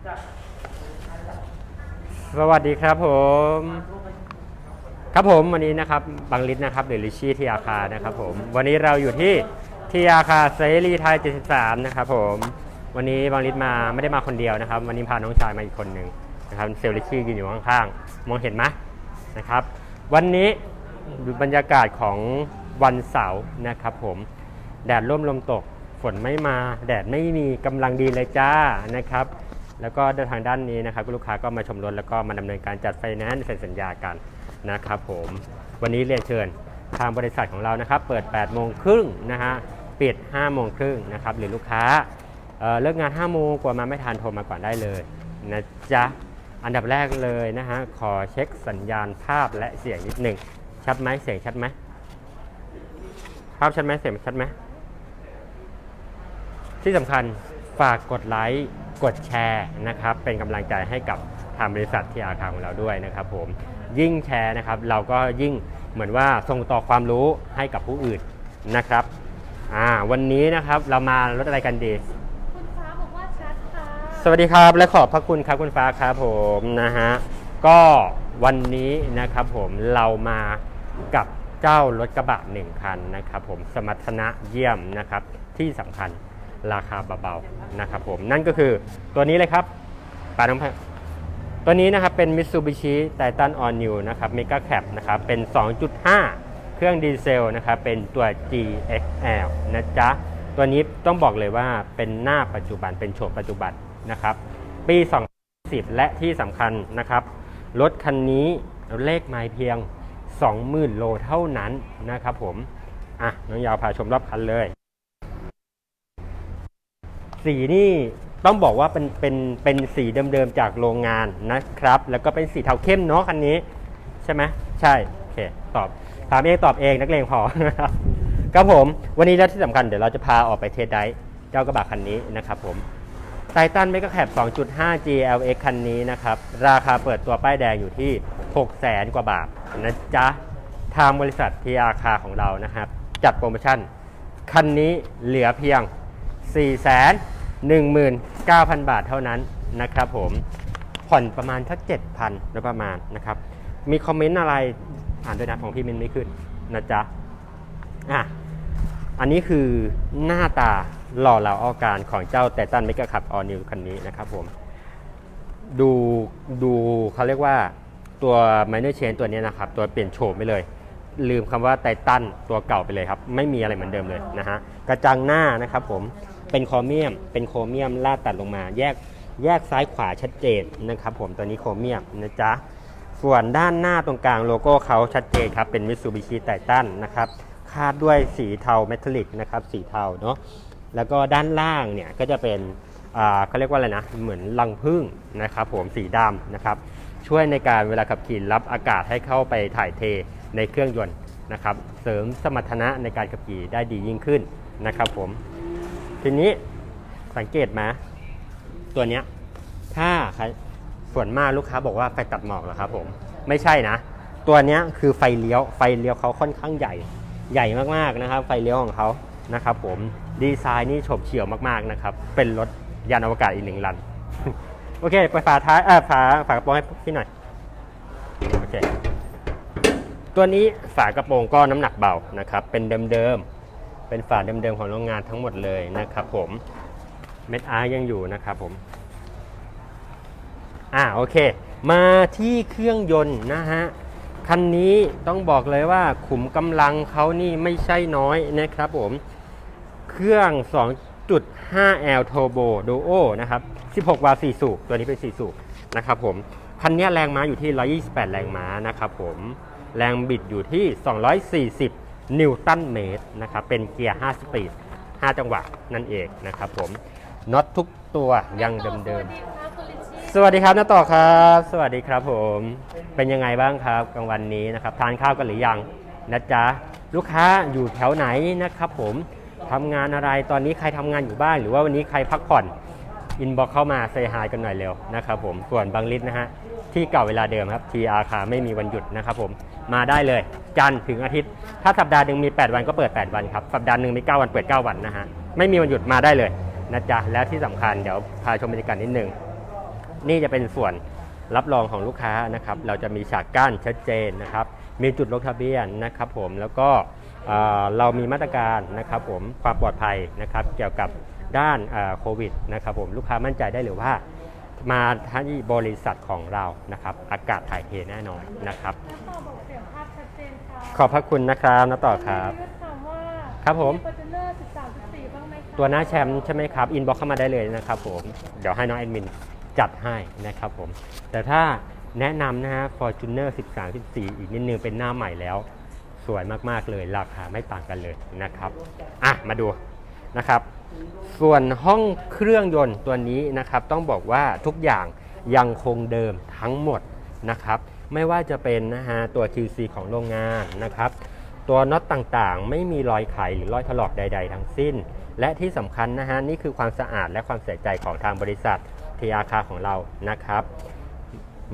สวัสดีครับผม ครับผมวันนี้นะครับบางลิศนะครับหรือลิชี่ที่อาคานะครับผมวันนี้เราอยู่ที่ที่อาคาเซรีไทย 73 นะครับผมวันนี้บางลิศมาไม่ได้มาคนเดียวนะครับ วันนี้พาน้องชายมาอีกคนหนึ่งนะครับเซลลิชี่ยืนอยู่ข้างๆมองเห็นไหมนะครับ วันนี้ดูบรรยากาศของวันเสาร์นะครับผมแดดร่มลมตกฝนไม่มาแดดไม่มีกำลังดีเลยจ้านะครับ แล้วก็ทางด้านนี้นะครับลูกค้าก็มาชมรถแล้วก็มาดำเนินการจัดไฟแนนซ์เซ็นสัญญากันนะครับผมวันนี้เรียนเชิญทางบริษัทของเรานะครับ เปิด 8 โมงครึ่งนะฮะปิด 5 โมงครึ่งนะครับหรือลูกค้าเเลิกงาน 5 โมงกว่ามาไม่ทันโทรมาก่อนได้เลยนะจ๊ะอันดับแรกเลยนะฮะขอเช็คสัญญาณภาพและเสียงนิดหนึ่งชัดไหมเสียงชัดไหมภาพชัดไหมเสียงชัดไหมที่สำคัญฝากกดไลค์ กดแชร์นะครับ เป็นกำลังใจให้กับทางบริษัทที่อาคาของเราด้วยนะครับผมยิ่งแชร์นะครับ เราก็ยิ่งเหมือนว่าส่งต่อความรู้ให้กับผู้อื่นนะครับอ่าวันนี้นะครับเรามารถอะไรกันดี คุณฟ้าบอกว่าชัดค่ะสวัสดีครับและขอบพระคุณครับคุณฟ้าครับผมนะฮะก็วันนี้นะครับผมเรามากับเจ้ารถกระบะหนึ่งคันนะครับผมสมรรถนะเยี่ยมนะครับที่สำคัญ ราคาเบาๆนะครับผมนั่นก็คือตัวนี้เลยครับปาน้องแพตัวนี้นะครับเป็น Mitsubishi Titan All New นะครับ Mega Cab นะครับเป็น 2.5 เครื่องดีเซลนะครับเป็นตัว GXL นะจ๊ะ ตัวนี้ต้องบอกเลยว่าเป็นหน้าปัจจุบันเป็นโฉมปัจจุบันนะครับ ปี 2010 และที่สำคัญนะครับรถคันนี้เลขไมล์เพียง 20,000 โลเท่านั้นนะครับผม อะ น้องยาวพาชมรอบคันเลย สีนี่ต้องบอกว่าเป็นเป็นเป็นสีเดิมๆจากโรงงานนะครับ แล้วก็เป็นสีเทาเข้มเนาะคันนี้ ใช่ไหมใช่โอเคตอบถามเองตอบเองนักเลงพอนะครับครับผม วันนี้และที่สำคัญเดี๋ยวเราจะพาออกไปเทสไดฟ์เจ้ากระบะคันนี้นะครับผมไททันเมกะแคป 2.5 GLX คันนี้นะครับ ราคาเปิดตัวป้ายแดงอยู่ที่6 0แสนกว่าบาทนะจ๊ะ ทางบริษัททีอาคาของเรานะครับ จัดโปรโมชั่น คันนี้เหลือเพียง 4 1 9 0 0 0 บาทเท่านั้นนะครับผมผ่อนประมาณสัก7,000โดยประมาณนะครับ มีคอมเมนต์อะไรอ่านด้วยนะของพี่มินไม่ขึ้นนะจ๊ะอะอันนี้คือหน้าตาหล่อเหลาอาการของเจ้าแต่ตันเมกะขับออนิวคันนี้นะครับผม ดูดูเขาเรียกว่าตัว minor change ตัวนี้นะครับ ตัวเปลี่ยนโฉมไปเลย ลืมคำว่าไททันตัวเก่าไปเลยครับ ไม่มีอะไรเหมือนเดิมเลยนะฮะ กระจังหน้านะครับผม เป็นโครเมียม เป็นโครเมียมลาดตัดลงมา แยกแยกซ้ายขวาชัดเจนนะครับผมตัวนี้โครเมียมนะจ๊ะส่วนด้านหน้าตรงกลางโลโก้เขาชัดเจนครับเป็น Mitsubishi Titan นะครับคาดด้วยสีเทาเมทัลลิกนะครับสีเทาเนาะแล้วก็ด้านล่างเนี่ยก็จะเป็นอ่าเขาเรียกว่าอะไรนะเหมือนลังพึ่งนะครับผมสีดำนะครับช่วยในการเวลาขับขี่รับอากาศให้เข้าไปถ่ายเทในเครื่องยนต์นะครับเสริมสมรรถนะในการขับขี่ได้ดียิ่งขึ้นนะครับผม ทีนี้สังเกตไหมตัวเนี้ยถ้าใครส่วนมากลูกค้าบอกว่าไฟตัดหมอกเหรอครับผมไม่ใช่นะ ตัวเนี้ยคือไฟเลี้ยวไฟเลี้ยวเขาค่อนข้างใหญ่ใหญ่มากๆนะครับ ไฟเลี้ยวของเขานะครับผมดีไซน์นี่โฉบเฉี่ยวมากๆนะครับ เป็นรถยานอวกาศอีกหนึ่งลันโอเคไปฝาท้ายเออฝาฝากระโปรงให้พี่หน่อยโอเคตัวนี้ฝากระโปรงก็น้ำหนักเบานะครับ เป็นเดิมๆ เป็นฝาเดิมๆของโรงงานทั้งหมดเลยนะครับผมเม็ดอาร์ยังอยู่นะครับผมอ่าโอเค มาที่เครื่องยนต์นะฮะคันนี้ต้องบอกเลยว่าขุมกำลังเขานี่ไม่ใช่น้อยนะครับผมเครื่อง 2.5L Turbo Duo นะครับ 16 วาล์ว4สูบตัวนี้เป็น 4 สูบนะครับผมคันนี้แรงม้าอยู่ที่ 128 แรงม้านะครับผมแรงบิดอยู่ที่ 240 นิวตันเมตรนะครับเป็นเกียร์ 5 สปีด 5 จังหวะนั่นเองนะครับผมน็อตทุกตัวยังเดิมๆ สวัสดีครับน้าต่อครับ สวัสดีครับผม เป็นยังไงบ้างครับกลางวันนี้นะครับทานข้าวกันหรือยังนะจ๊ะลูกค้าอยู่แถวไหนนะครับผมทำงานอะไรตอนนี้ใครทำงานอยู่บ้านหรือว่าวันนี้ใครพักผ่อนอินบ็อกเข้ามาเซฮายกันหน่อยเร็วนะครับผมส่วนบางลิสนะฮะ ที่เก่าเวลาเดิมครับ TR คาไม่มีวันหยุดนะครับผมมาได้เลย จันทร์ถึงอาทิตย์ ถ้าสัปดาห์หนึ่งมี 8 วันก็เปิด 8 วันครับ สัปดาห์หนึ่งมี 9 วันเปิด 9 วันนะฮะไม่มีวันหยุดมาได้เลยนะจ๊ะแล้วที่สำคัญเดี๋ยวพาชมบรรยากาศนิดนึงนี่จะเป็นส่วนรับรองของลูกค้านะครับ เราจะมีฉากกั้นชัดเจนนะครับ มีจุดลงทะเบียนนะครับผมแล้วก็เออเรามีมาตรการนะครับผมความปลอดภัยนะครับ เกี่ยวกับด้านเอ่อโควิดนะครับผมลูกค้ามั่นใจได้เลยว่า มาที่บริษัทของเรานะครับ อากาศถ่ายเทแน่นอนนะครับน้าต่อบอกเสียงภาพชัดเจนค่ะขอบพระคุณนะครับน้าต่อครับณวิทย์ถามว่าครับผม ฟอร์จูเนอร์13 14บ้างไหมคะตัวหน้าแชมป์ใช่ไหมครับ อินบ็อกเข้ามาได้เลยนะครับผม เดี๋ยวให้น้องแอดมินจัดให้นะครับผม แต่ถ้าแนะนำนะฮะ Fortuner 13 14 อีกนิดนึงเป็นหน้าใหม่แล้ว สวยมากๆเลย ราคาไม่ต่างกันเลยนะครับ อะ มาดูนะครับ ส่วนห้องเครื่องยนต์ตัวนี้นะครับต้องบอกว่าทุกอย่างยังคงเดิมทั้งหมดนะครับ ไม่ว่าจะเป็นนะฮะตัว QC ของโรงงานนะครับ ตัวน็อตต่างๆ ไม่มีรอยไขหรือรอยถลอกใด ๆ ทั้งสิ้น และที่สำคัญนะฮะนี่คือความสะอาดและความใส่ใจของทางบริษัททีอาคาของเรานะครับ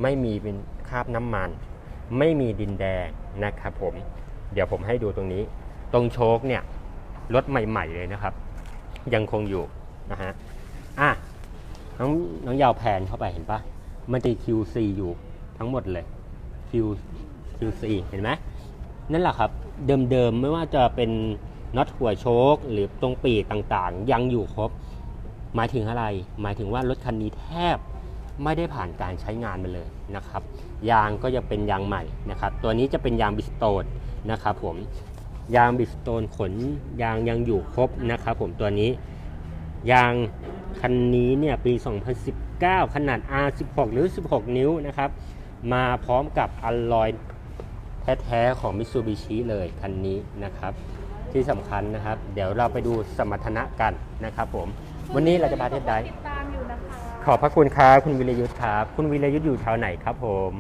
ไม่มีเป็นคราบน้ำมัน ไม่มีดินแดงนะครับผมเดี๋ยวผมให้ดูตรงนี้ ตรงโชคเนี่ยรถใหม่ ๆ เลยนะครับ ยังคงอยู่นะฮะอะน้องน้องยาวแผนเข้าไปเห็นปะมันจะ QC อยู่ทั้งหมดเลย Q QC เห็นไหมนั่นแหละครับ เดิมๆ ไม่ว่าจะเป็นน็อตหัวโชคหรือตรงปีกต่างๆ ยังอยู่ครบ หมายถึงอะไร หมายถึงว่ารถคันนี้แทบไม่ได้ผ่านการใช้งานมาเลยนะครับ ยางก็ยังเป็นยางใหม่นะครับ ตัวนี้จะเป็นยางบิสโตนนะครับผม ยางบิสโตนขนยางยังอยู่ครบนะครับผมตัวนี้ ยางคันนี้เนี่ยปี 2019 ขนาด R16 หรือ 16 นิ้วนะครับ มาพร้อมกับอลลอยแท้ๆของ Mitsubishi เลยคันนี้นะครับ ที่สำคัญนะครับ เดี๋ยวเราไปดูสมรรถนะกันนะครับผม วันนี้เราจะพาเทศใดติดตามอยู่นะคะขอบพระคุณครับคุณวิรยุทธ์ครับ คุณวิรยุทธ์อยู่แถวไหนครับผม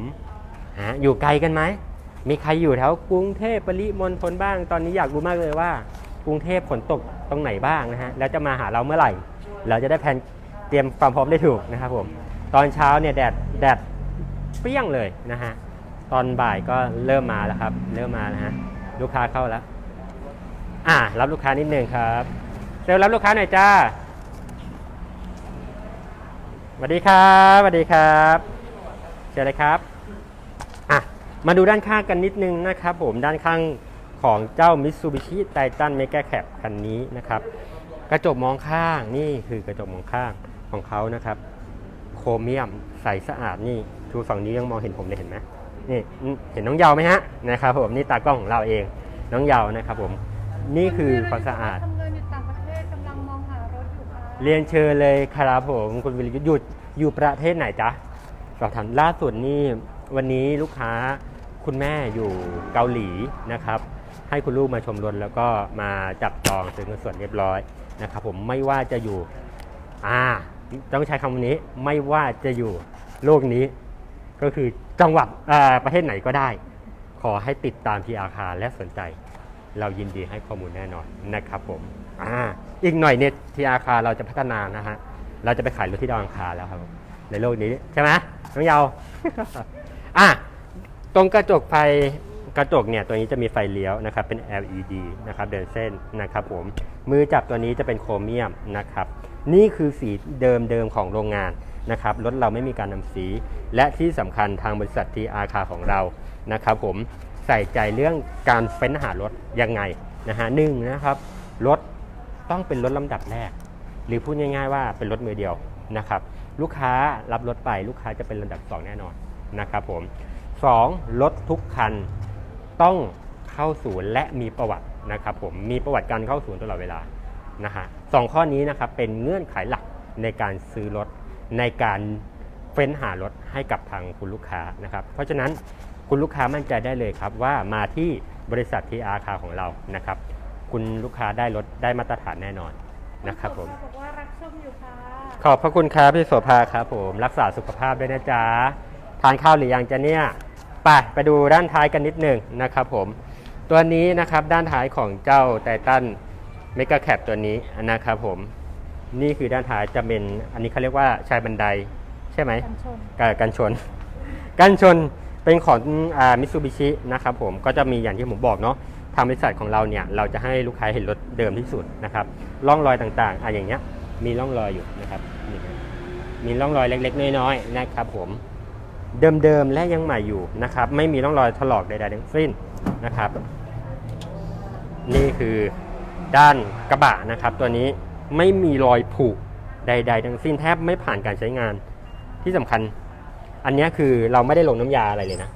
ฮะอยู่ไกลกันไหม มีใครอยู่แถวกรุงเทพปริมณฑลบ้าง ตอนนี้อยากรู้มากเลยว่า กรุงเทพฝนตกตรงไหนบ้างนะฮะ แล้วจะมาหาเราเมื่อไหร่ เราจะได้แผนเตรียมความพร้อมได้ถูกนะครับผม ตอนเช้าเนี่ยแดดแดดเปรี้ยงเลยนะฮะ ตอนบ่ายก็เริ่มมาแล้วครับ เริ่มมาแล้วฮะ ลูกค้าเข้าแล้ว อ่า รับลูกค้านิดนึงครับเซลลรับลูกค้าหน่อยจ้าสวัสดีครับสวัสดีครับ เชิญเลยครับ มาดูด้านข้างกันนิดนึงนะครับผมด้านข้างของเจ้า Mitsubishi Titan Mega Cab คันนี้นะครับ กระจกมองข้างนี่คือกระจกมองข้างของเขานะครับ โครเมียมใสสะอาดนี่ชูฝั่งนี้ยังมองเห็นผมเลยเห็นไหมนี่อืมเห็นน้องเยาวไหมฮะนะครับผมนี่ตากล้องของเราเองน้องเยาวนะครับผมนี่คือความสะอาด ทำงานอยู่ต่างประเทศกำลังมองหารถอยู่ค่ะเรียนเชิญเลยครับผมคุณวิรยุทธ์หยุดอยู่ประเทศไหนจ๊ะสอบถามล่าสุดนี่วันนี้ลูกค้า คุณแม่อยู่เกาหลีนะครับ ให้คุณลูกมาชมรถแล้วก็มาจับจองซื้อเงินสดเรียบร้อยนะครับ ผมไม่ว่าจะอยู่อ่าต้องใช้คำนี้ไม่ว่าจะอยู่โลกนี้ ก็คือจังหวัดประเทศไหนก็ได้ ขอให้ติดตามที่อาคารและสนใจ เรายินดีให้ข้อมูลแน่นอนนะครับผมอ่าอีกหน่อยเนี่ยที่อาคารเราจะพัฒนานะฮะเราจะไปขายรถที่ดาวอังคารแล้วครับ ในโลกนี้ใช่ไหมน้องเยาวอะ ตรงกระจกไฟกระจกเนี่ยตัวนี้จะมีไฟเลี้ยวนะครับเป็น LED นะครับเดินเส้นนะครับผมมือจับตัวนี้จะเป็นโครเมียมนะครับนี่คือสีเดิมเดิมของโรงงานนะครับรถเราไม่มีการนำสี และที่สำคัญทางบริษัททีอาคาของเรานะครับผมใส่ใจเรื่องการเฟ้นหารถยังไงนะฮะหนึ่งนะครับรถต้องเป็นรถลำดับแรก หรือพูดง่ายๆว่าเป็นรถมือเดียวนะครับลูกค้ารับรถไปลูกค้าจะเป็นลำดับ 2 แน่นอนนะครับผม 2. รถทุกคันต้องเข้าศูนย์และมีประวัตินะครับผมมีประวัติการเข้าศูนย์ตลอดเวลานะฮะสองข้อนี้นะครับเป็นเงื่อนไขหลักในการซื้อรถในการเฟ้นหารถให้กับทางคุณลูกค้านะครับ เพราะฉะนั้นคุณลูกค้ามั่นใจได้เลยครับว่ามาที่บริษัททีอาคาของเรานะครับ คุณลูกค้าได้รถได้มาตรฐานแน่นอนนะครับผมบอกว่ารักชมอยู่ค่ะขอบพระคุณครับพี่โสภาครับผมรักษาสุขภาพด้วยนะจ๊ะทานข้าวหรือยังจ๊ะเนี่ย ไปไปดูด้านท้ายกันนิดหนึ่งนะครับผม ตัวนี้นะครับด้านท้ายของเจ้าไททันเมกะแคปตัวนี้นะครับผม นี่คือด้านท้ายจะเป็นอันนี้เขาเรียกว่าชายบันไดใช่ไหมกันชมกับกันชนกันชนเป็นของมิตซูบิชินะครับผมก็จะมีอย่างที่ผมบอกเนาะทางบริษัทของเราเนี่ยเราจะให้ลูกค้าเห็นรถเดิมที่สุดนะครับร่องรอยต่างๆอะอย่างเงี้ยมีร่องรอยอยู่นะครับนี่นะมมีร่องรอยเล็กๆน้อยๆนะครับผม เดิมๆและยังใหม่อยู่นะครับ ไม่มีร่องรอยถลอกใดๆทั้งสิ้นนะครับ นี่คือด้านกระบะนะครับ ตัวนี้ไม่มีรอยผุใด ๆ ทั้งสิ้นแทบไม่ผ่านการใช้งานที่สำคัญ อันนี้คือเราไม่ได้ลงน้ำยาอะไรเลยนะ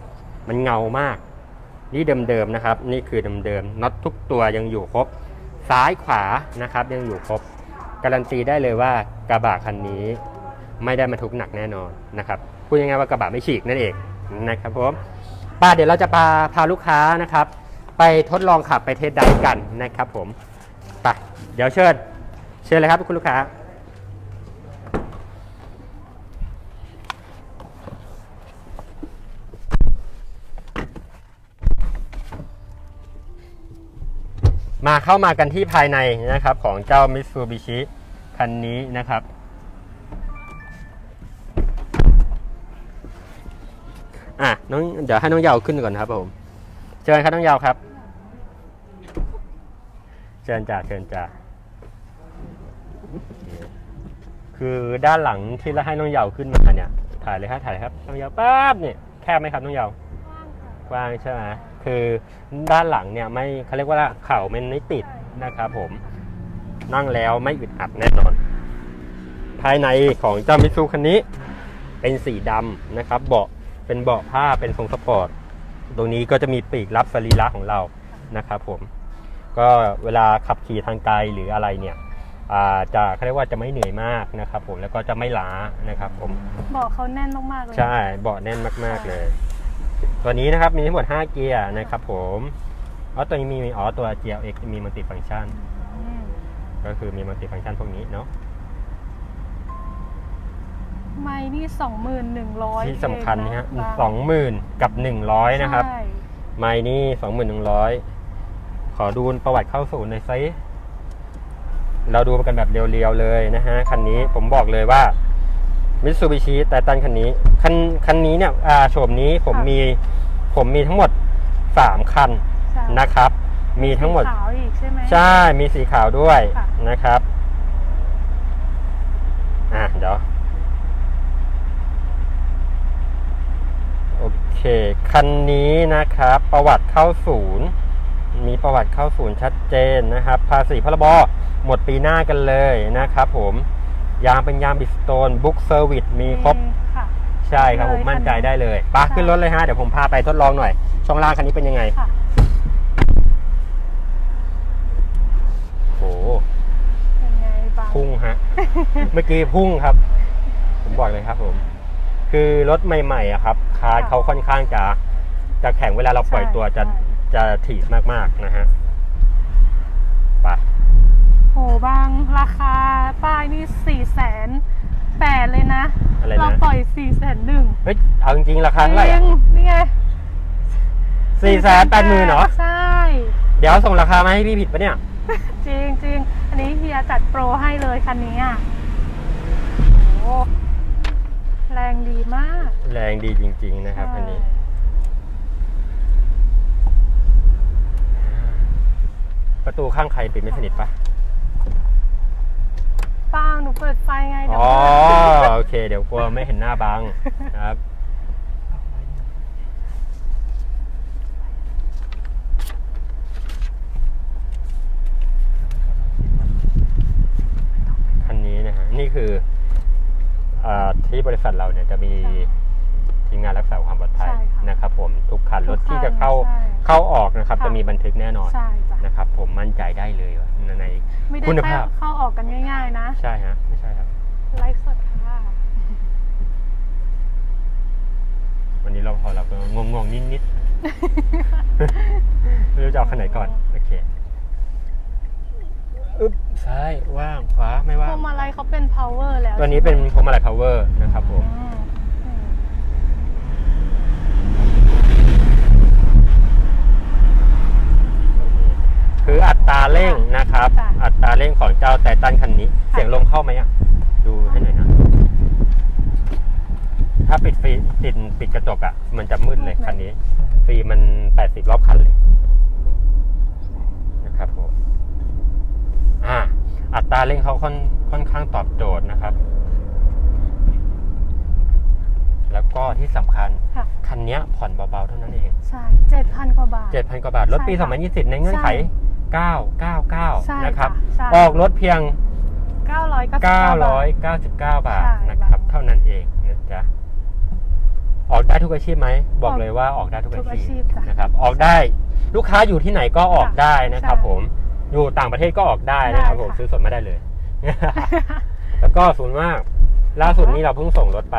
มันเงามาก นี่เดิมๆนะครับ นี่คือเดิมๆน็อตทุกตัวยังอยู่ครบ ซ้ายขวานะครับ ยังอยู่ครบ การันตีได้เลยว่ากระบะคันนี้ไม่ได้มาทุกหนักแน่นอนนะครับ พูดง่ายๆว่ากระบะไม่ฉีกนั่นเองนะครับผมป้าเดี๋ยวเราจะพาพาลูกค้านะครับ ไปทดลองขับไปเทสไดรฟ์กันนะครับผมไปเดี๋ยวเชิญเชิญเลยครับคุณลูกค้ามาเข้ามากันที่ภายในนะครับของเจ้า Mitsubishi คันนี้นะครับ น้องเดี๋ยวให้น้องยาวขึ้นก่อนครับผมเชิญครับน้องยาวครับ เชิญจ่าเชิญจ่าคือด้านหลังที่เราให้น้องยาวขึ้นมาเนี่ย ถ่ายเลยครับถ่ายครับน้องยาวปั๊บเนี่ยแคบไหมครับน้องยาวกว้างใช่ไหมคือด้านหลังเนี่ยไม่เขาเรียกว่าเข่ามันไม่ติดนะครับ ผมนั่งแล้วไม่อึดอัดแน่นอน ภายในของเจ้ามิซูคันนี้ เป็นสีดำนะครับ เบาะ เป็นเบาะผ้าเป็นทรงสปอร์ตตรงนี้ก็จะมีปีกรับสรีระของเรานะครับผม ก็เวลาขับขี่ทางไกลหรืออะไรเนี่ยอ่าจะเขาเรียกว่าจะไม่เหนื่อยมากนะครับผมแล้วก็จะไม่ล้านะครับผมบอกเขาแน่นมากๆเลยใช่เบาะแน่นมากๆเลย ตัวนี้นะครับมีทั้งหมด 5 เกียร์นะครับผมอ๋อตัวนี้มีอ๋อตัว GLX มีมัลติฟัง c t ชันอืมก็คือมีมัลติฟัง c t ชันพวกนี้เนาะ ไม่นี่สองหมื่นหนึ่งร้อยที่สำคัญนะฮะสองหมื่นกับหนึ่งร้อยนะครับใช่ไม้นี่สองหมื่นหนึ่งร้อยขอดูประวัติเข้าศูนย์หน่อยซิเราดูกันแบบเรียวๆเลยนะฮะคันนี้ผมบอกเลยว่ามิตซูบิชิแต่ตันคันนี้คันคันนี้เนี่ยอ่าโฉมนี้ผมมีผมมีทั้งหมด3คันใช่นะครับ มีทั้งหมดขาวอีกใช่ไหมใช่มีสีขาวด้วยค่ะนะครับ อะเดี๋ยว โอเค คันนี้นะครับ ประวัติเข้าศูนย์ มีประวัติเข้าศูนย์ชัดเจนนะครับ ภาษีพรบหมดปีหน้ากันเลยนะครับผมยางเป็นยางบิสโตนบุ๊กเซอร์วิสมีครบ ค่ะ ใช่ครับผมเลยมั่นใจคันนี้ได้เลยไปะใช่ขึ้นรถเลยฮะ เดี๋ยวผมพาไปทดลองหน่อย ช่องล่างคันนี้เป็นยังไง ค่ะ โอ้โห เป็นไงบ้าง พุ่งฮะ เมื่อกี้พุ่งครับ ผมบอกเลยครับผม คือรถใหม่ๆอะครับ คาร์ดเขาค่อนข้างจะจะแข็งเวลาเราปล่อยตัวจะจะถีบมากๆนะฮะไปโหบางราคาป้ายนี่สี่แสนแปดเลยนะ อะไรเรานะปล่อยสี่แสนหนึ่งเฮ้ยเอาจริงๆราคาเท่าไหร่จริงนี่ไงสี่แสนแปดหมื่นเหรอ ใช่ เดี๋ยวส่งราคามาให้พี่ผิดปะเนี่ย จริงจริงอันนี้เฮียจัดโปรให้เลยคันนี้อะโอ้ แรงดีมากแรงดีจริง ๆ นะครับอันนี้ ประตูข้างใครปิดไม่สนิทปะเป้าหนูเปิดไฟไงเดี๋ยวอ๋อมืดโอเค เดี๋ยวกลัวไม่เห็นหน้าบังนะครับคันนี้นะฮะนี่คืออา ที่บริษัทเราเนี่ยจะมีทีมงานรักษาความปลอดภัยใช่ค่ะนะครับผมทุกคันทุรกถคันที่จะเข้าใช่เข้าออกนะครับ ค่ะ จะมีบันทึกแน่นอนใช่จ้ะนะครับ ผมมั่นใจได้เลยว่าใน ไม่ได้คุณภาพ เข้าออกกันง่าย ๆ นะ ใช่ฮะไม่ใช่ครับ ไลฟ์สดค่ะ วันนี้เราพอเราก็งงงๆนิดๆไม่รู้จะเอาคันไหนก่อน โอเค อึ๊บซ้ายว่างขวาไม่พว่างวงมาลัยเขาเป็น power แล้วตัวนี้เป็นพวงมาลัย power นะครับผม อืมอืมคืออัตราเร่งนะครับ จ้ะอัตราเร่งของเจ้าไททันคันนี้เสียงลมเข้าไหมอะ ดูให้หน่อยนะ ถ้าปิดฟรีปิดปิดกระจกอะ มันจะมืดเลยคันนี้ ฟรีมัน 80 รอบคันเลยนะครับผม อ่าอัตราเร่งเขาค่อนค่อนข้างตอบโจทย์นะครับก็ที่สำคัญ ค่ะ คันเนี้ยผ่อนเบาๆเท่านั้นเอง ใช่เจ็ดพันกว่าบาท 7,000 กว่าบาท รถปี ใช่ค่ะ2020 ในเงื่อนไข ใช่ใช่999 นะครับค่ะใช่ออกรถเพียง เก้าร้อยเก้าสิบเก้าบาท 999 บาทใช่นะครับบาทเท่านั้นเองนะจ๊ะออกได้ทุกอาชีพไหม บอกเลยว่าออกได้ทุกทุกอาอาชีชีพพจ้ะ นะครับ ออกได้ลูกค้าอยู่ที่ไหนก็ออกค่ะได้นะครับ ใช่ ผม อยู่ต่างประเทศก็ออกได้นะครับได้ผมค่ะซื้อสดไม่ได้เลย แล้วก็ศูนย์มาก ล่าสุดนี้เราเพิ่งส่งรถไป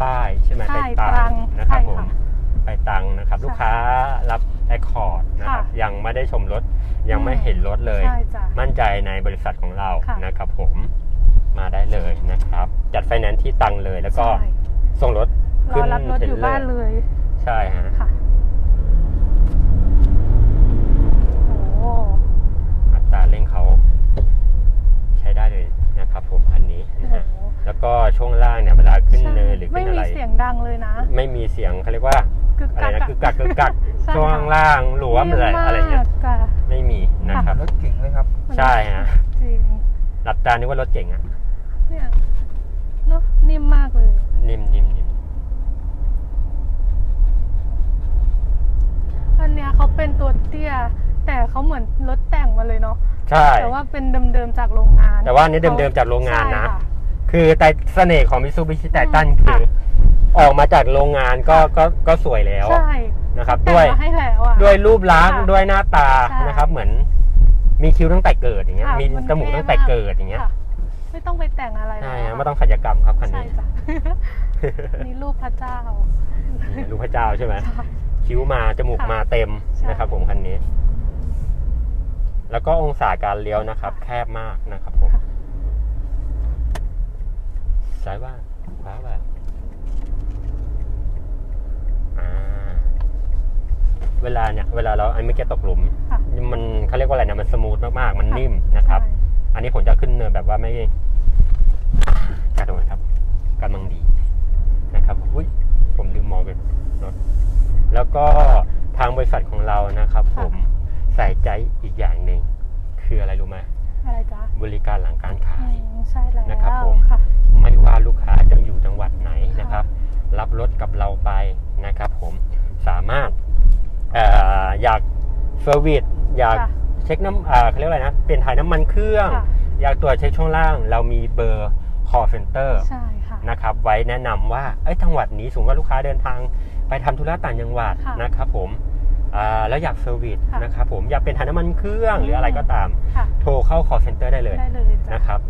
ใต้ใช่ไหมใช่ไปตรังนะครับใช่ผมค่ะไปตังนะครับใช่ลูกค้ารับแอคคอร์ดนะครับค่ะยังไม่ได้ชมรถยังไม่อืมเห็นรถเลยใช่จ้ะมั่นใจในบริษัทของเราค่ะนะครับ ผมมาได้เลยนะครับ จัดไฟแนนซ์ที่ตังเลยแล้วก็ใช่ส่งรถรอรับรถอยู่บ้านเลย ใช่ฮะ ค่ะ โอ้ อั ตราเร่งเขาใช้ได้เลยนะครับผมคันนี้นะโหฮะแล้วก็ช่วงล่างเนี่ยเวลาขึ้นใช่เนินหรือไม่ขึ้นมีอะไรเสียงดังเลยนะ ไม่มีเสียงเขาเรียกว่ากึกอะไรกักนะคือกักคือกักใช่ช่วงค่ะล่างหลวมอะไรอะไรเงี้ยมากค่ะไม่มีนะครับรถเก่งเลยครับ ใช่ฮะจริงหลับตานึกว่ารถเก่งอะเนี่ยเนอะนิ่มมากเลย นิ่มนิ่มนิ่มอันเนี้ยเขาเป็นตัวเตี้ย แต่เขาเหมือนรถแต่งมาเลยเนาะใช่ แต่ว่าเป็นเดิมๆจากโรงงาน แต่ว่าอันนี้เดิมๆจากโรงงานนะใช่ค่คือแต่เสน่ห์ของมิ t ซูบิชิไททันอืมคือค่ะออกมาจากโรงงานก็ก็ก็สวยแล้วใช่นะครับแต่งด้วยมาให้แล้วอะด้วยรูปลักษณ์ค่ะด้วยหน้าตาใช่นะครับ เหมือน มีคิ้วตั้งแต่เกิดอย่างเงี้ยค่ะมีนจมูกตั้งแต่ท่เกิดอย่างเงี้ยค่ะไม่ต้องไปแต่งอะไรใช่แล้วฮะอะไม่ต้องศัลยกรรมครับคันใช่นี้จ้ะนี่รูปพระเจ้านี่ลูกพระเจ้าใช่ไหมใช่คิ้วมาจมูกค่ะมาเต็มใช่นะครับ ผมคันนี้ แล้วก็องศาการเลี้ยวนะครับค่ะแคบมากนะครับผมค่ะซ้ายบ้างขวาบ้างอ่าเวลาเนี่ยเวลาเราไอ้ไม่แกตกหลุมค่ะมันเขาเรียกว่าอะไรนะมันสมูทมากๆ มันค่ะนิ่มนะครับใช่อันนี้ผมจะขึ้นเนินแบบว่าไม่กระโดดครับกำลังดีนะครับอุ้ยผมลืมมองเป็นรถแล้วก็ทางบริษัทของเรานะครับ ผม ใส่ใจอีกอย่างหนึ่งคืออะไรรู้ไหมอะไรจ๊ะบริการหลังการขายอืมใช่แล้วนะครับผมค่ะ ไม่ว่าลูกค้าจะอยู่จังหวัดไหนนะครับ รับรถกับเราไปนะครับ ผมสามารถเอออยากเซอร์วิสอยากค่ะเช็คน้ำอ่าเขาเรียกอะไรนะเปลี่ยนถ่ายน้ำมันเครื่อง ค่ะ อยากตรวจเช็คช่วงล่าง เรามีเบอร์ call center ใช่ค่ะ นะครับไว้แนะนำว่าเอ้ยจังหวัดนี้สมมติว่าลูกค้าเดินทางไปทำธุระต่างจังหวัดค่ะ นะครับผมอ่า แล้วอยากเซอร์วิสค่ะนะครับผมอยากเป็นถ่ายน้ำมันเครื่องหรืออะไรก็ตาม ค่ะโทรเข้า call center ได้เลยได้เลยจ้ะนะครับ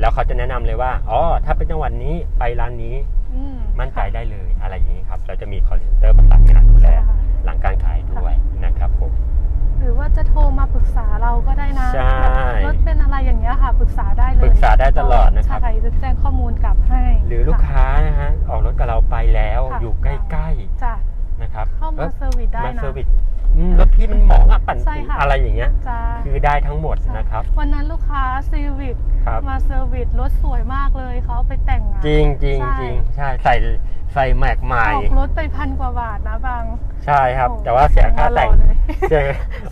แล้วเขาจะแนะนำเลยว่าอ๋อถ้าเป็นจังหวัดนี้ไปร้านนี้อืมมั่นใจค่ะได้เลยอะไรอย่างนี้ครับเราจะมี call center ประสานงานดูแลใช่ค่ะหลังการขายด้วยนะครับผม หรือว่าจะโทรมาปรึกษาเราก็ได้นะใช่แบบรถเป็นอะไรอย่างเงี้ยค่ะปรึกษาได้เลยปรึกษาได้ตลอดนะครับ ใช่จะแจ้งข้อมูลกลับให้หรือลูกค้านะฮะออกรถกับเราไปแล้วค่ะ อยู่ใกล้จ้ะๆ นะครับเข้ามาแล้วเซอร์วิสได้มานะ เซอร์วิสอืมรถพี่มันหมองอะปั่นใช่ค่ะ อะไรอย่างเงี้ย จ้าคือได้ทั้งหมดนะครับวันนั้นลูกค้าซีวิกครับ มาเซอร์วิสรถสวยมากเลยเขาเอาไปแต่งอะจริงจริงใช่ จริงใช่ใส่ใส่แม็กใหม่ออกรถไปพันกว่าบาทนะบางใช่ครับ โอ้แต่ว่าเสียค่าแต่งรอเลย เสีย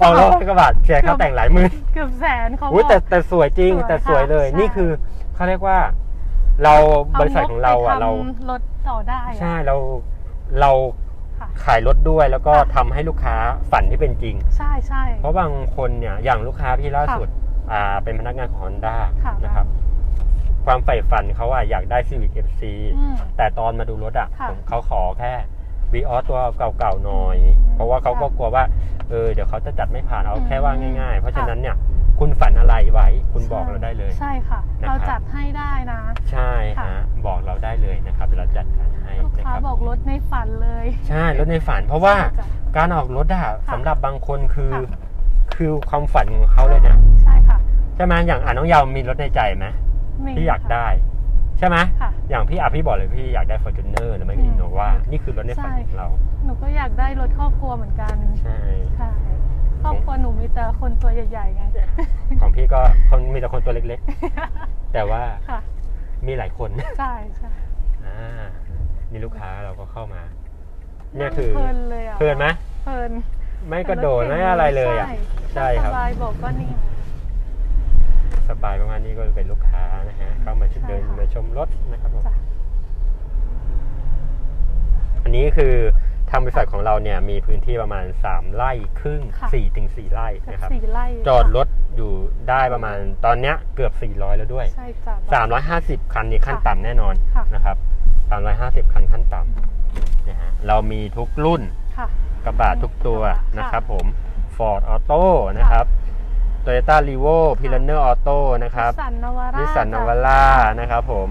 ออกรถก็บาทเสียค่าแต่งหลายหมื่น เกือบแสนเขาอุ้ยบแต่อกแต่สวยจริงสวยแต่สวยเลยค่ะใช่นี่คือเขาเรียกว่า เราบริษัทของเราอะไปเรา ทำรถต่อได้อะ ใช่เราเราค่ะ ขายรถด้วยแล้วก็ค่ะ ทำให้ลูกค้าฝันที่เป็นจริง ใช่ใช่ เพราะบางคนเนี่ยอย่างลูกค้าพี่ล่าสุดอ่าเป็นพนักงานของ Honda ค่ะ นะครับ ความใฝ่ฝันเขาอะอยากได้ Civic FC อืม แต่ตอนมาดูรถอะค่ะผมเขาขอแค่วีออสตัวเก่าๆหน่อย อืมเพราะว่าเขาก็ค่ะกลัวว่าเออเดี๋ยวเขาจะจัดไม่ผ่านเอาอืมแค่ว่าง่าย ๆ เพราะฉะค่ะ นั้นเนี่ย คุณฝันอะไรไว้ คุณบอกเราได้เลยใช่ค่ะนะครับเราจัดให้ได้นะ ใช่ค่ะฮะบอกเราได้เลยนะครับเดี๋ยวเราจัดการให้ลูกนะค้าครับบอกรถในฝันเลย ใช่รถในฝัน เพราะว่าใช่จ้ะการออกรถอะค่ะสำหรับบางคนคือค่ะคือความฝันของเขาเลยเนี่ยใช่ค่ะใช่ไหมอย่างอ่าน้องยาวมีรถในใจไหมมีที่อยากค่ะได้ใช่ไหมค่ะอย่างพี่อะพี่บอกเลยพี่อยากได้ Fortuner หรือไม่ก็อืม Innova นี่คือรถในฝันใช่ของเรา หนูก็อยากได้รถครอบครัวเหมือนกัน ใช่ใช่ ครอบครัวหนูมีแต่คนตัวใหญ่ๆไง ของพี่ก็คนมีแต่คนตัวเล็กๆ แต่ว่าค่ะ มีหลายคนใช่ใช่อ่านี่ลูกค้าเราก็เข้ามา เนี่ยคือเพลินเลยอะเพลินไหมเพลินไม่กระโดดไม่อะไรเลยอะใช่ครับสบายบอกก็นี่สบายมากๆนี่ก็เป็นลูกค้านะฮะเข้ามาชมใช่เดินค่ะมาชมรถนะครับผมจ้ะนี้คือ ทางบริษัทของเราเนี่ยมีพื้นที่ประมาณ 3 ไร่ครึ่งค่ะ 4ถึง4ไร่เกือบนะครับ สี่ไร่จอดรถอยู่ได้ประมาณตอนเนี้ยเกือบ 400 แล้วด้วย ใช่จ้ะ 350 คันนี้ขั้นค่ะต่ำแน่นอนค่ะ นะครับ 350 คันขั้นต่ำนะฮะเรามีทุกรุ่นค่ะ กระบะทุกตัวค่ะนะครับผม Ford Auto นะครับ Toyota r e v o p i l a n e r Auto นะครับ นิสสันนวาร่านิสสันนาวาร่านะครับผม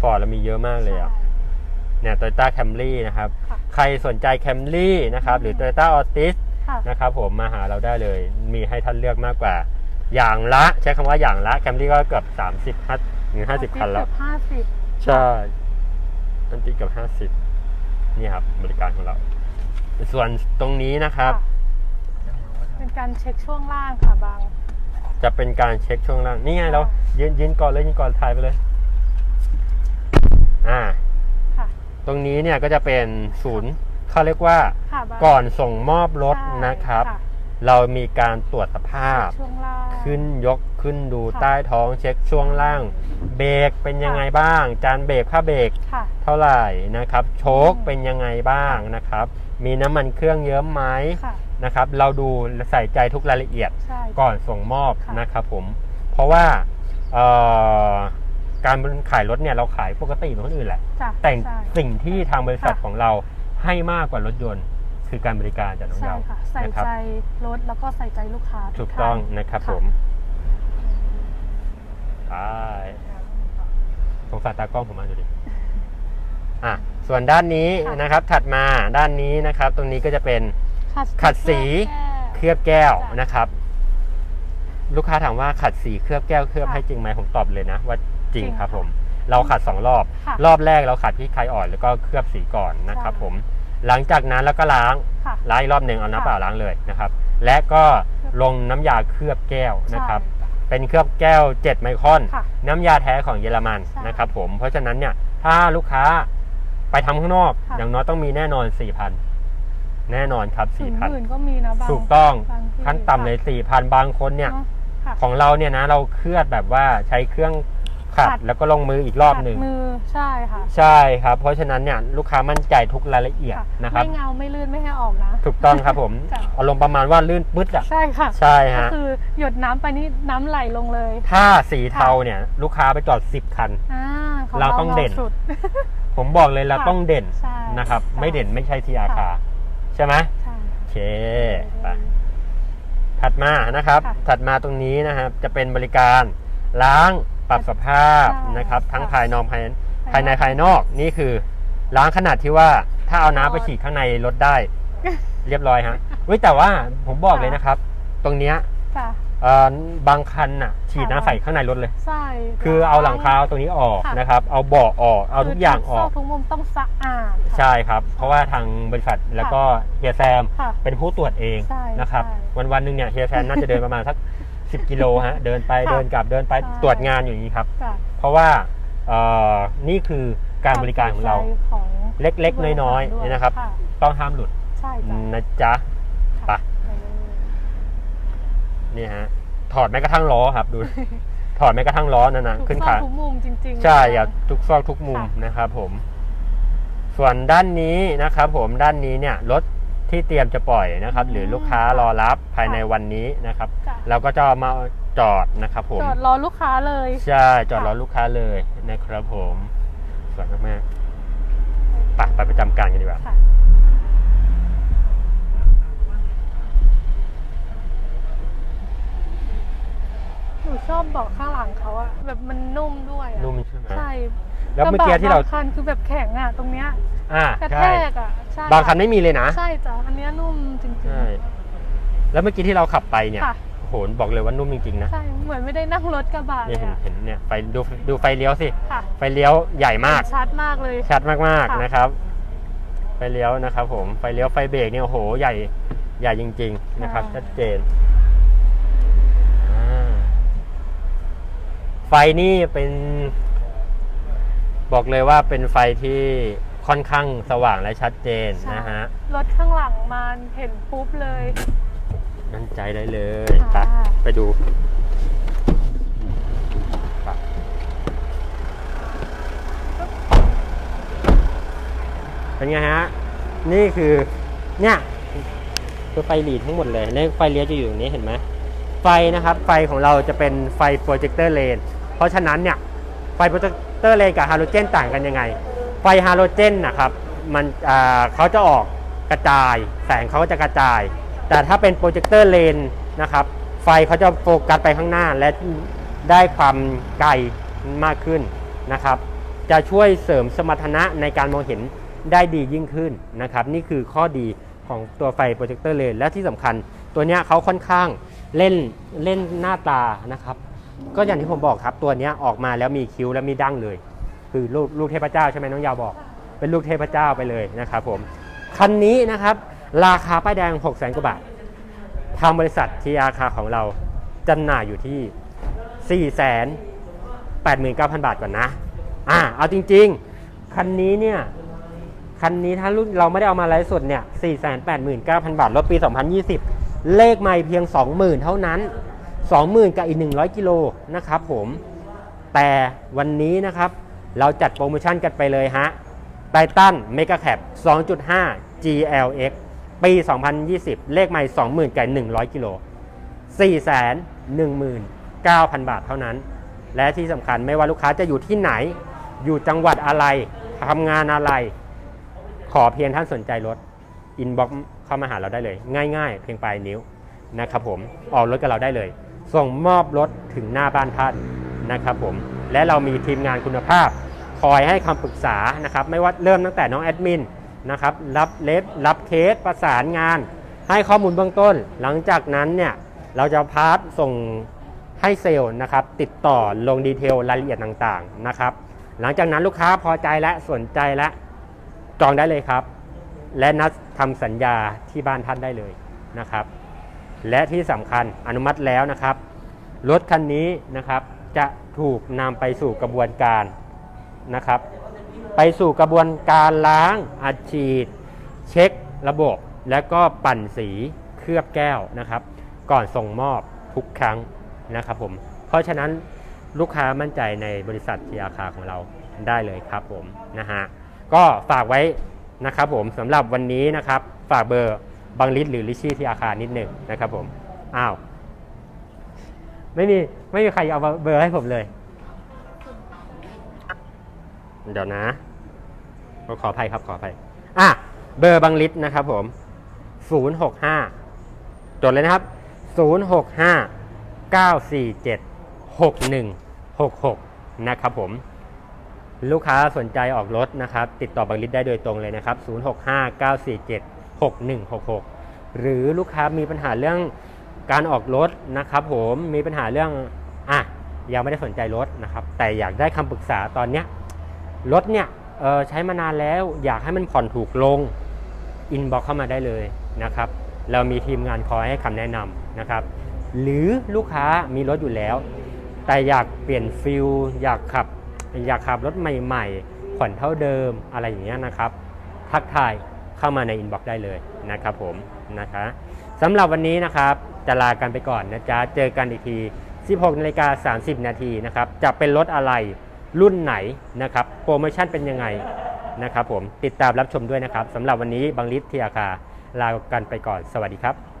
Ford เรามีเยอะมากเลยอะ เนี่ย Toyota Camry นะครับ ค่ะใครสนใจ Camry นะครับ หรือ Toyota Altis ค่ะ นะครับผมมาหาเราได้เลย มีให้ท่านเลือกมากกว่า อย่างละใช้คำว่าอย่างละ Camry ก็เกือบ 30ห้าถึง50 คันแล้วเกือบห้าสิบใช่อันตีเกือบ50 นี่ครับบริการของเรา ส่วนตรงนี้นะครับ เป็นการเช็คช่วงล่างค่ะบาง จะเป็นการเช็คช่วงล่าง นี่ไงค่ะเรายืนยืนก่อนเลยยืนก่อนถ่ายไปเลย อ่าค่ะ ตรงนี้เนี่ยก็จะเป็นศูนย์เขาเรียกว่าค่ะบางก่อนส่งมอบรถใช่นะครับค่ะเรามีการตรวจสภาพ ช่วงล่าง ขึ้นยกขึ้นดูค่ะ ใต้ท้องเช็คช่วงล่าง เบรกเป็นยังไงบ้าง จานเบรกผ้าเบรกค่ะ เท่าไหร่นะครับโชคอืม เป็นยังไงบ้างนะครับ มีน้ำมันเครื่องเยิ้มไหมค่ะนะครับ เราดูใส่ใจทุกรายละเอียด ใช่ ก่อนส่งมอบค่ะ นะครับผม เพราะว่าเอ่อ การขายรถเนี่ยเราขายปกติเหมือนคนอื่นแหละ จ้ะแต่ใช่สิ่งที่ทางบริษัทค่ะของเราให้มากกว่ารถยนต์ คือการบริการจากน้องใช่เยาค่ะ ใส่นะครับใจรถแล้วก็ใส่ใจลูกค้าถูกท่าน ต้องนะครับค่ะ ผมไปสงสารตากล้องผมมาดูดิอะส่วนด้านนี้ค่ะ นะครับ ถัดมาด้านนี้นะครับ ตรงนี้ก็จะเป็น ขัดขัดสี เคเคลือบลือบแก้วจ้ะนะครับ ลูกค้าถามว่าขัดสีเคลือบแก้วเคลือบค่ะ ให้จริงไหมผมตอบเลยนะว่า จริงจริงครับค่ะผม เราขัดสองรอบ ค่ะรอบแรกเราขัดที่ไคลอ่อนแล้วก็เคลือบสีก่อนนะครับใช่ผม หลังจากนั้นแล้วก็ล้างค่ะล้างอีกรอบหนึ่งเอาน้ำค่ะเปล่าล้างเลยนะครับ และก็ลงน้ำยาเคลือบแก้วนะครับ ใช่ เป็นเคลือบแก้ว 7 ไมครอน ค่ะน้ำยาแท้ของเยอรมันใช่นะครับผม เพราะฉะนั้นเนี่ยถ้าลูกค้าไปทำข้างนอก ค่ะ อย่างน้อยต้องมีแน่นอน 4,000 แน่นอนครับ ถึงหมื่น4,000 ก็มีนะบางถูกต้องบางที่ขั้นต่ำเลย 4,000 บางคนเนี่ย เนอะค่ะ ของเราเนี่ยนะเราเคลือบแบบว่าใช้เครื่อง ขัดขัด แล้วก็ลงมืออีกรอบหนึ่ง ขัดมือใช่ค่ะใช่ครับ เพราะฉะนั้นเนี่ยลูกค้ามั่นใจทุกรายละเอียดค่ะนะครับ ไม่เงาไม่ลื่นไม่ให้ออกนะ ถูกต้องครับผม จ้ะ อารมณ์ประมาณว่าลื่นปึ๊ดอะ ใช่ค่ะใช่ก็ฮะ คือหยดน้ำไปนี่น้ำไหลลงเลยถ้าสีเทาเนี่ย ลูกค้าไปจอด 10 คัน อ่าของเราต้องเด่น สุด ผมบอกเลยเราค่ะต้องเด่นใช่นะครับจ้ะไม่เด่นไม่ใช่ทีอาคาค่ะใช่ไหมใช่ โอเคไปถัดมานะครับ ค่ะ ถัดมาตรงนี้นะครับ จะเป็นบริการล้างปรับสภาพใช่นะครับ ทั้งค่ะภายนอกภายภายนอกภายในภายนอกนี่คือล้างขนาดที่ว่าถ้าเอาน้ำไปฉีดข้างในรถได้ เรียบร้อยฮะเว้ยแต่ว่าผมบอกเลยนะครับ ตรงเนี้ยจ้ะเอ่อบางคันน่ะ ฉีดน้ำใส่ข้างในรถเลย ใช่คือเอาหลังคาตรงนี้ออกค่ะ นะครับ เอาเบาะออกเอาทุกอย่างออกทุกมุมต้องสะอาดค่ะ ใช่ครับ เพราะว่าทางบริษัทแล้วก็เฮียแซมค่ะเป็นผู้ตรวจเองใช่นะครับ ใช่ วันวันๆหนึ่งเนี่ยเฮียแซมน่าจะเดินประมาณสัก 10 กิโลฮะ เดินไปค่ะเดินกลับเดินไปใช่ตรวจงานอยู่อย่างนี้ครับจ้ะเพราะว่าเอ่อนี่คือการบริการของเราควมใส่ใจของเล็กๆ น้อยผู้บริหาๆนะครับด้วยต้องห้ามหลุดใช่จ้ะนะจ๊ะ ไป ไปเลยนี่ฮะถอดแม้กระทั่งล้อครับดู ถอดแม้กระทั่งล้อนั่นนะทุกขึ้นซอขากทุกมุมจริงๆใช่นะคะอย่าทุกซอกทุกมุมค่ะ นะครับผม ส่วนด้านนี้นะครับผมด้านนี้เนี่ยรถ ที่เตรียมจะปล่อยนะครับ หรือลูกค้ารอรับภายในวันนี้นะครับ จ้ะ เราก็จะเอามาจอดนะครับผม จอดรอลูกค้าเลย ใช่ จอดรอค่ะลูกค้าเลยนะครับผมสวยมากๆไปไปประจำการกันดีกว่า ค่ะ หนูชอบเบาะข้างหลังเขาอะแบบมันนุ่มด้วยอะนุ่มใช่ไหมใช่แล้วเมื่อกี้ที่เรากะบะบงคันคือแบบแข็งอะตรงเนี้ย อ่ากระใช่แทกอะใช่บางคันไม่มีเลยนะ ใช่จ้ะอันเนี้ยนุ่มจริงใช่ แล้วเมื่อกี้ที่เราขับไปเนี่ยค่ะโอ้โห บอกเลยว่านุ่มจริงๆนะๆใช่เหมือนไม่ได้นั่งรถกระบะเลเนี่ยยเห็นอะเห็นเนี่ยไฟดูดูไฟเลี้ยวสิ ค่ะไฟเลี้ยวใหญ่มาก ชัดมากเลย ชัดมากค่ะ ๆนะครับ ไฟเลี้ยวนะครับผม ไฟเลี้ยวไฟเบรกเนี่ยโอ้โห ใหญ่ใหญ่จริง ๆ นะครับ ชัดเจนอ่าไฟนี่เป็น บอกเลยว่าเป็นไฟที่ ค่อนข้างสว่างและชัดเจนใช่นะฮะ รถข้างหลังมาเห็นปุ๊บเลย มั่นใจได้เลยไปค่ะ ไปดูไปไปเป็นไงฮะ นี่คือ เนี่ย คือไฟหลีดทั้งหมดเลยเลขไฟเลี้ยวจะอยู่ตรงนี้เห็นไหม ไฟนะครับ ไฟของเราจะเป็นไฟโปรเจคเตอร์เลน เพราะฉะนั้นเนี่ย ไฟโปรเจคเตอร์เลนกับฮาโลเจนต่างกันยังไง ไฟฮาโลเจนนะครับมันเขาจะออกกระจาย แสงเขาก็จะกระจาย แต่ถ้าเป็นโปรเจคเตอร์เลนนะครับไฟเขาจะโฟกัสไปข้างหน้าและได้ความไกลมากขึ้นนะครับ จะช่วยเสริมสมรรถนะในการมองเห็นได้ดียิ่งขึ้นนะครับ นี่คือข้อดีของตัวไฟโปรเจคเตอร์เลนและที่สำคัญตัวนี้เขาค่อนข้างเล่นเล่นหน้าตานะครับ ก็อย่างที่ผมบอกครับตัวนี้ออกมาแล้วมีคิ้วและมีดั้งเลย คือลูกลูกเทพเจ้าใช่ไหมน้องยาวบอก เป็นลูกเทพเจ้าไปเลยนะครับผมคันนี้นะครับราคาป้ายแดง 6 0 0 0 0 0กว่าบาท ทางบริษัททีอาคาของเราจำหน่ายอยู่ที่4 8 9 0 0 0 บาทก่อนนะ อ่า เอาจริง ๆ คันนี้เนี่ย คันนี้ถ้ารุ่นเราไม่ได้เอามาไลฟ์สดเนี่ย 489,000 บาท รถปี 2020 เลขไม่เพียง 20,000 เท่านั้น 20,000 กับอีก 100 กิโลนะครับผม แต่วันนี้นะครับ เราจัดโปรโมชั่นกันไปเลยฮะไททันเมกะแคป2.5 GLX ปี 2020 เลขไม่ 20,000กับ100 กิโล 419,000 บาทเท่านั้น และที่สำคัญไม่ว่าลูกค้าจะอยู่ที่ไหน อยู่จังหวัดอะไรทำงานอะไร ขอเพียงท่านสนใจรถ อินบ็อกเข้ามาหาเราได้เลย ง่าย ๆ เพียงปลายนิ้วนะครับผม ออกรถกับเราได้เลย ส่งมอบรถถึงหน้าบ้านท่านนะครับผม และเรามีทีมงานคุณภาพ คอยให้คำปรึกษานะครับไม่ว่าเริ่มตั้งแต่น้องแอดมินนะครับรับเลฟรับเคสประสานงาน ให้ข้อมูลเบื้องต้น หลังจากนั้นเนี่ยเราจะพาร์ทส่งให้เซลล์นะครับติดต่อลงดีเทลรายละเอียดต่างๆนะครับหลังจากนั้นลูกค้าพอใจและสนใจและจองได้เลยครับ และนัดทำสัญญาที่บ้านท่านได้เลยนะครับ และที่สำคัญอนุมัติแล้วนะครับ รถคันนี้นะครับ จะถูกนำไปสู่กระบวนการนะครับ ไปสู่กระบวนการล้างอัดฉีด เช็คระบบ และก็ปั่นสีเคลือบแก้วนะครับ ก่อนส่งมอบทุกครั้งนะครับผม เพราะฉะนั้นลูกค้ามั่นใจในบริษัททีอาคาของเราได้เลยครับผมนะฮะก็ฝากไว้นะครับผมสำหรับวันนี้นะครับ ฝากเบอร์บังลิศหรือลิชชี่ที่อาคารนิดหนึ่งนะครับผมอ้าว ไม่มีไม่มีใครเอาเบอร์ให้ผมเลย เดี๋ยวนะขอขอภัยครับขออภัยอะเบอร์บังลิศนะครับผม 065 จดเลยนะครับ 065 947 6166 นะครับผม ลูกค้าสนใจออกรถนะครับ ติดต่อบังลิศได้โดยตรงเลยนะครับ 065 947 6166 หรือลูกค้ามีปัญหาเรื่อง การออกรถนะครับผมมีปัญหาเรื่องอะยังไม่ได้สนใจรถนะครับ แต่อยากได้คำปรึกษาตอนเนี้ยรถเนี่ยใช้มานานแล้วอยากให้มันผ่อนถูกลงอินบ็อกเข้ามาได้เลยนะครับ เรามีทีมงานคอยให้คำแนะนำนะครับ หรือลูกค้ามีรถอยู่แล้ว แต่อยากเปลี่ยนฟิลอยากขับ อยากขับรถใหม่ๆผ่อนเท่าเดิมอะไรอย่างเงี้ยนะครับ ทักทายเข้ามาในอินบ็อกได้เลยนะครับผมนะคะ สำหรับวันนี้นะครับจะลากันไปก่อนนะจ๊ะ เจอกันอีกที 16นาฬิกา30 นาทีนะครับ จะเป็นรถอะไรรุ่นไหนนะครับ โปรโมชั่นเป็นยังไงนะครับผม ติดตามรับชมด้วยนะครับสำหรับวันนี้บังลิศทีอาคาลากันไปก่อน สวัสดีครับ